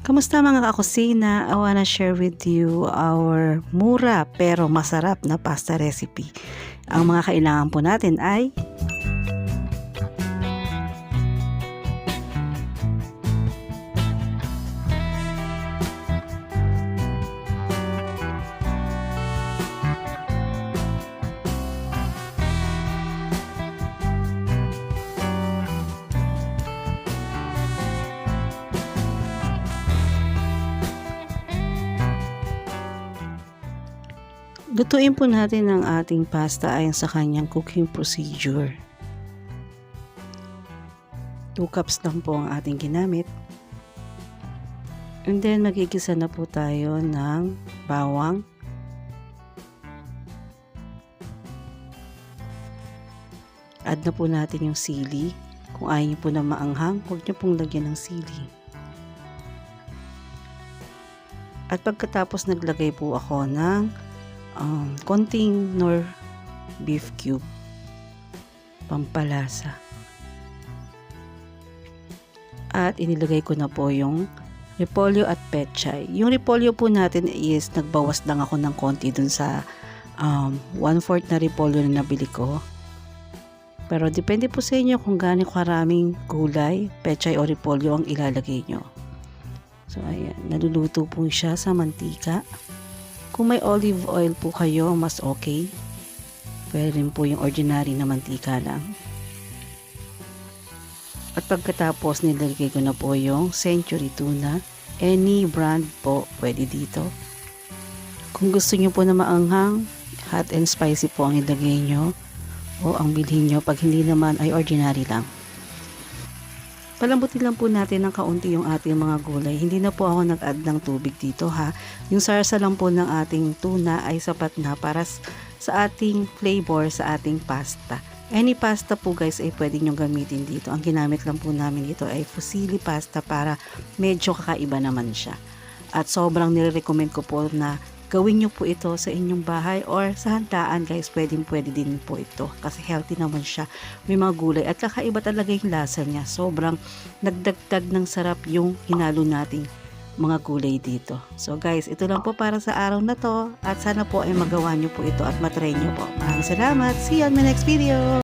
Kamusta mga kakusina? I wanna share with you our mura pero masarap na pasta recipe. Ang mga kailangan po natin ay Lutuin po natin ang ating pasta ayon sa kanyang cooking procedure. 2 cups lang po ang ating ginamit. And then magigisa na po tayo ng bawang. Add na po natin yung sili. Kung ayaw niyo po na maanghang, huwag niyo pong lagyan ng sili. At pagkatapos naglagay po ako ng um, konting nor beef cube. Pampalasa. At inilagay ko na po yung repolyo at pechay. Yung repolyo po natin is nagbawas lang ako ng konti dun sa um, 1/4 na repolyo na nabili ko. Pero depende po sa inyo kung gaano karaming gulay, pechay o repolyo ang ilalagay nyo. So ayan, naluluto po siya sa mantika kung may olive oil po kayo, mas okay. Pwede rin po yung ordinary na mantika lang. At pagkatapos, nilagay ko na po yung century tuna. Any brand po pwede dito. Kung gusto nyo po na maanghang, hot and spicy po ang ilagay nyo. O ang bilhin nyo pag hindi naman ay ordinary lang. Palambutin lang po natin ng kaunti yung ating mga gulay. Hindi na po ako nag-add ng tubig dito ha. Yung sarsa lang po ng ating tuna ay sapat na para sa ating flavor sa ating pasta. Any pasta po guys ay pwede nyo gamitin dito. Ang ginamit lang po namin dito ay fusilli pasta para medyo kakaiba naman siya. At sobrang nire-recommend ko po na gawin nyo po ito sa inyong bahay or sa handaan guys, pwedeng pwede din po ito kasi healthy naman siya. May mga gulay at kakaiba talaga yung lasa niya. Sobrang nagdagdag ng sarap yung hinalo nating mga gulay dito. So guys, ito lang po para sa araw na to at sana po ay magawa nyo po ito at matry nyo po. Maraming salamat. See you on my next video.